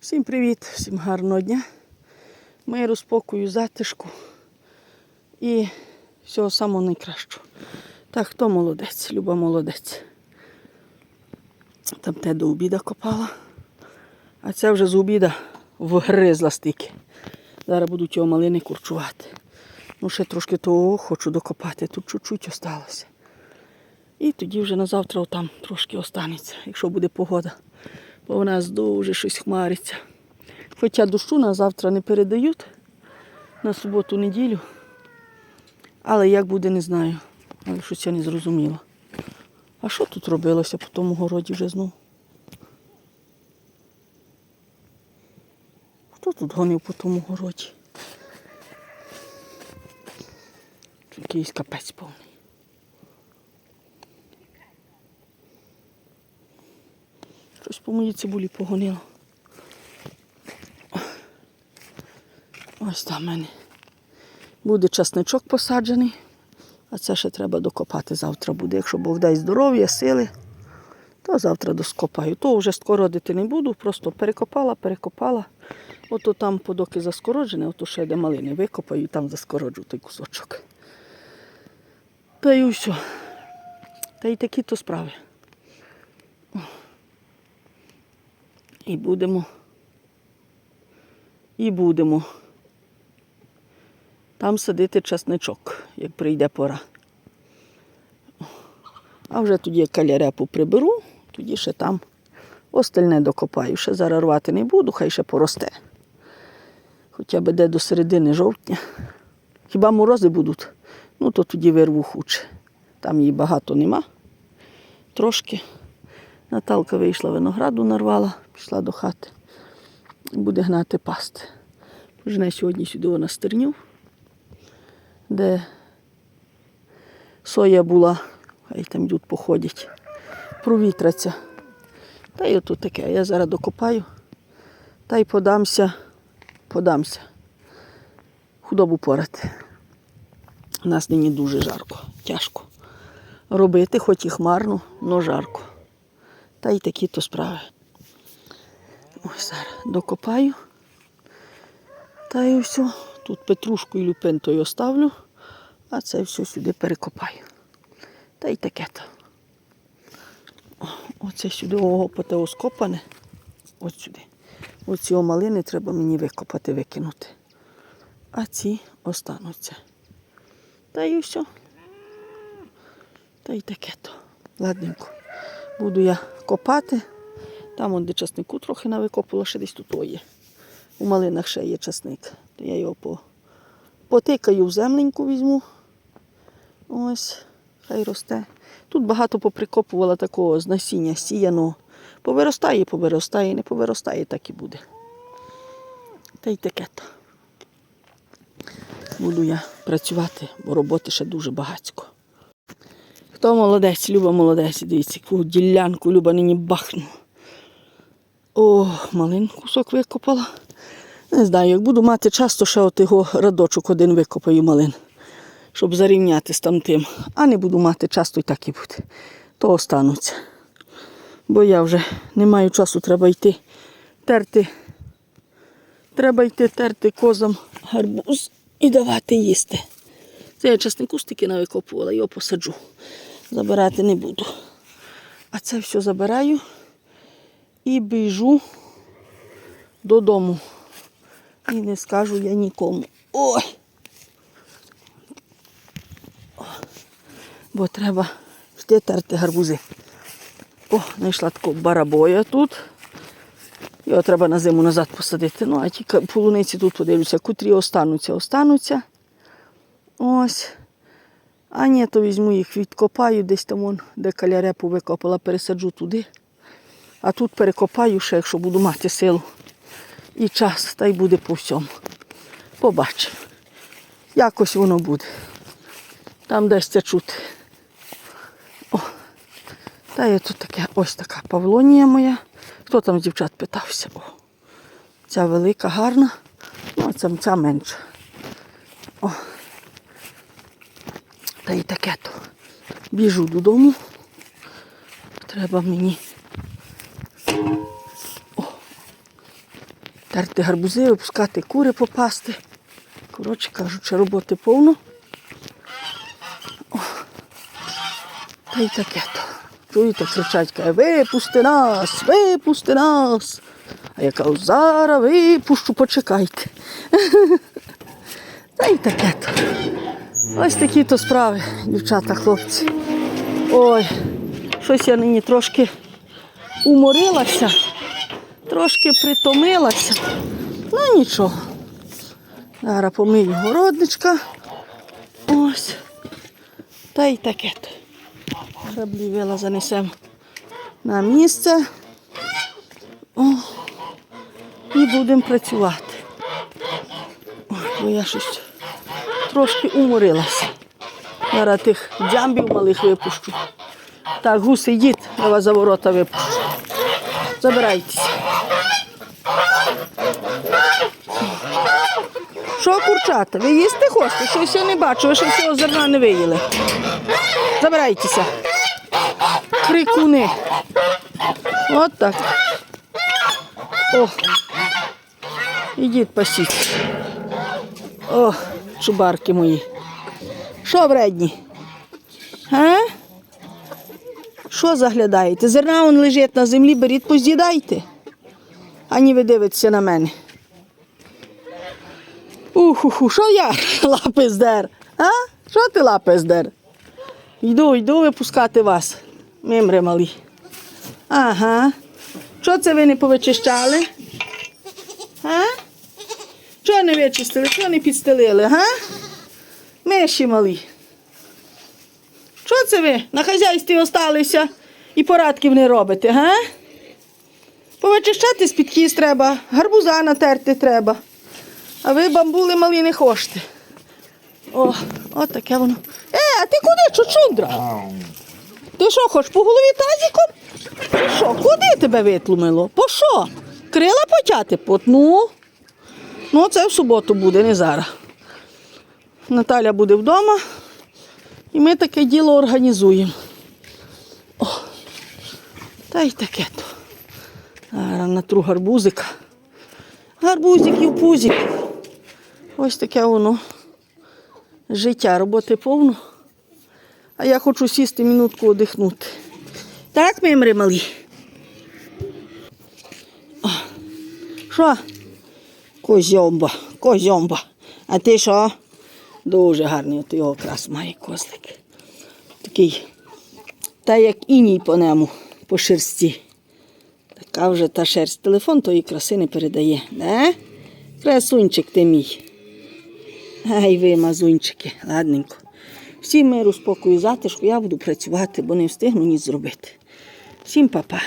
Всім привіт, всім гарного дня. Миру, спокою, затишку і всього самого найкращого. Так, хто молодець? Люба молодець. Там те до обіда копала, а це вже з обіда вгризла стільки. Зараз будуть його малини курчувати. Ну, ще трошки того хочу докопати, тут чуть-чуть осталося. І тоді вже на завтра там трошки останеться, якщо буде погода. Бо в нас дуже щось хмариться. Хоча дощу на завтра не передають на суботу-неділю. Але як буде, не знаю. Але щось я не зрозуміла. А що тут робилося по тому городі вже знов? Хто тут гонив по тому городі? Якийсь капець повний. По моїй цибулі погонило. Ось там в мене буде часничок посаджений, а це ще треба докопати завтра буде. Якщо Бог дасть здоров'я, сили, то завтра доскопаю. То вже скородити не буду, просто перекопала, перекопала. Ото там, подоки заскороджене, ото ще де малини викопаю і там заскороджу той кусочок. Та й все. Та й такі то справи. І будемо. І будемо. Там садити часничок, як прийде пора. А вже тоді як калярепу приберу, тоді ще там остальне докопаю. Ще зараз рвати не буду, хай ще поросте. Хоча б де до середини жовтня. Хіба морози будуть, ну то тоді вирву хуче. Там її багато нема. Трошки. Наталка вийшла винограду, нарвала, пішла до хати. Буде гнати пасти. Пожене сьогодні сюди вона стерню, де соя була, хай там йдуть походять, провітраться. Та й отут таке. Я зараз докопаю та й подамся, подамся. Худобу порати. У нас нині дуже жарко, тяжко. Робити, хоч і хмарно, але жарко. Та й такі то справи. Ось зараз докопаю. Та й все. Тут петрушку і люпинтою оставлю, а це все сюди перекопаю. Та й таке то. Оце сюди огопоте оскопане. От сюди. Оці малини треба мені викопати, викинути. А ці остануться. Та й все. Та й таке то. Ладненько. Буду я копати. Там де часнику трохи навикопала, ще десь тут є. У малинах ще є часник. То я його по... потикаю в земленьку візьму. Ось, хай росте. Тут багато поприкопувала такого з насіння сіяного. Повиростає, повиростає, не повиростає, так і буде. Та й таке то. Буду я працювати, бо роботи ще дуже багатько. Хто молодець, Люба молодець, дивіться, яку ділянку Люба нині бахну. О, малин кусок викопала. Не знаю, як буду мати час, то ще от його радочок один викопаю малин, щоб зарівняти з тамтим. А не буду мати час, то й так і буде. То остануться. Бо я вже не маю часу, треба йти терти. Треба йти терти козам гарбуз і давати їсти. Це я часнику стики навикопувала, його посаджу. Забирати не буду. А це все забираю і біжу додому. І не скажу я нікому. Ой! Бо треба йти терти гарбузи. О, знайшла такого барабоя тут. Його треба на зиму назад посадити. Ну, а ті полуниці тут подивлюся, котрі остануться, остануться. Ось. А ні, то візьму їх, відкопаю десь там, вон, де калярепу викопала, пересаджу туди. А тут перекопаю ще, якщо буду мати силу. І час, та й буде по всьому. Побачимо. Якось воно буде. Там десь це чути. О, та є тут таке, ось така павлонія моя. Хто там з дівчат питався? О, ця велика, гарна, ну а ця, ця менша. О. Та й таке то. Біжу додому. Треба мені. О. гарбузи, випускати кури попасти. Коротше кажучи, роботи повно. О, та й таке то. Чуєте, кричать, каже, випусти нас, випусти нас. А я кажу, зараз випущу, почекайте. Та й таке то. Ось такі то справи, дівчата, хлопці. Ой, щось я нині трошки уморилася, трошки притомилася. Ну нічого. Зараз помию городничка. Ось. Та й таке. то. Граблі вила занесемо на місце. О, і будемо працювати. Ой, бо я щось трошки уморилася. Зараз тих дзямбів малих випущу. Так, гуси, йдіть, я вас за ворота випущу. Забирайтеся. Що, курчата, ви їсти хочете? Щось я не бачу, ви ще всього зерна не виїли. Забирайтеся. Крикуни. От так. О. Ідіть пасіть. О, чубарки мої. Що вредні? А? Що заглядаєте? Зерна он лежить на землі, беріть, поз'їдайте. Ані ви дивитеся на мене. Уху, що я лапи здер? А? Що ти лапи здер? Йду, йду випускати вас, мимри малі. Ага. Що це ви не повичищали? А? Чого не вичистили? Чого не підстелили, га? Миші малі. Що це ви на хазяйстві осталися і порадків не робите, га? Повичищати з-під кіз треба, гарбуза натерти треба. А ви бамбули малі не хочете. О, от таке воно. Е, а ти куди, чучундра? Ти що, хочеш по голові тазиком? Ти що, куди тебе витлумило? По що? Крила потяти? Потну. Ну, це в суботу буде, не зараз. Наталя буде вдома, і ми таке діло організуємо. О, та й таке то. Натру гарбузика. Гарбузиків, пузиків. Ось таке воно. Життя, роботи повно. А я хочу сісти минутку одихнути. Так, мемри малі? Що? Козьомба, козьомба. А ти що? Дуже гарний от його крас має козлик. Такий, та як іній по ньому, по шерсті. Така вже та шерсть. Телефон тої краси не передає. Не? Красунчик ти мій. Ай ви, мазунчики, ладненько. Всім миру, спокою, затишку, я буду працювати, бо не встигну ніч зробити. Всім па-па.